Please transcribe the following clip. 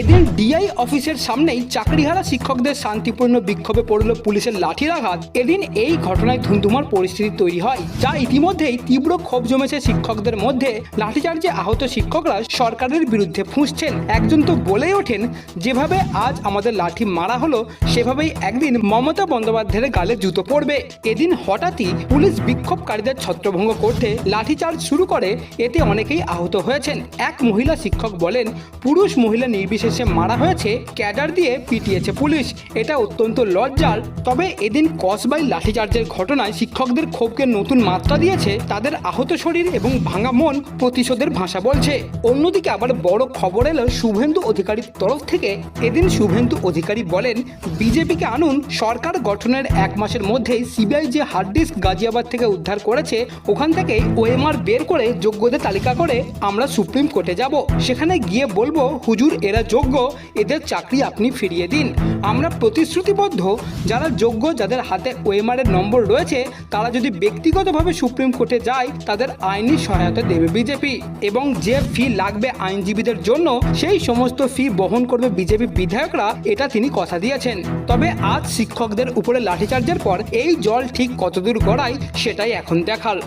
এদিন ডিআই অফিসের সামনেই চাকরিহারা শিক্ষকদের শান্তিপূর্ণ বিক্ষোভে পড়ল পুলিশের লাঠির আঘাত এদিন এই ঘটনায় ধুন্ধুমার পরিস্থিতি তৈরি হয়, যা ইতিমধ্যেই তীব্র ক্ষোভ জমেছে শিক্ষকদের মধ্যে। লাঠিচার্জে আহত শিক্ষকরা সরকারের বিরুদ্ধে ফুঁসছেন। একজন তো বলেই ওঠেন, যেভাবে আজ আমাদের লাঠি মারা হলো, সেভাবেই একদিন মমতা বন্দ্যোপাধ্যায়ের গালে জুতো পড়বে। এদিন হঠাৎই পুলিশ বিক্ষোভকারীদের ছত্রভঙ্গ করতে লাঠিচার্জ শুরু করে। এতে অনেকেই আহত হয়েছেন। এক মহিলা শিক্ষক বলেন, পুরুষ মহিলা নির্বিশেষে মারা হয়েছে, ক্যাডার দিয়ে পিটিয়েছে পুলিশ। এটা অত্যন্ত লজ্জার। তবে এদিন কসবাই লাঠিচার্জের ঘটনায় শিক্ষকদের ক্ষোভকে নতুন মাত্রা দিয়েছে, তাদের আহত শরীর এবং ভাঙা মন প্রতিশোধের ভাষা বলছে। অন্যদিকে আবার বড় খবর এলো শুভেন্দু অধিকারীর তরফ থেকে। এদিন শুভেন্দু অধিকারী বলেন, বিজেপিকে আনুন, সরকার গঠনের এক মাসের মধ্যেই সিবিআই যে হার্ড ডিস্ক গাজিয়াবাদ থেকে উদ্ধার করেছে, ওখান থেকে ওএমআর বের করে যোগ্যদের তালিকা করে আমরা সুপ্রিম কোর্টে যাব। সেখানে গিয়ে বলব, হুজুর, এরা যোগ্য, এদের চাকরি আপনি ফিরিয়ে দিন। আমরা প্রতিশ্রুতিবদ্ধ, যারা যোগ্য, যাদের হাতে ওএমআর এর নম্বর রয়েছে, তারা যদি ব্যক্তিগতভাবে সুপ্রিম কোর্টে যায়, তাদের আইনি সহায়তা দেবে বিজেপি এবং যে ফি লাগবে আইনজীবীদের জন্য, সেই সমস্ত ফি বহন করবে বিজেপি বিধায়করা, এটা তিনি কথা দিয়েছেন। তবে আজ শিক্ষকদের উপরে লাঠিচার্জের পর, এই জল ঠিক কতদূর গড়ায়, সেটাই এখন দেখার।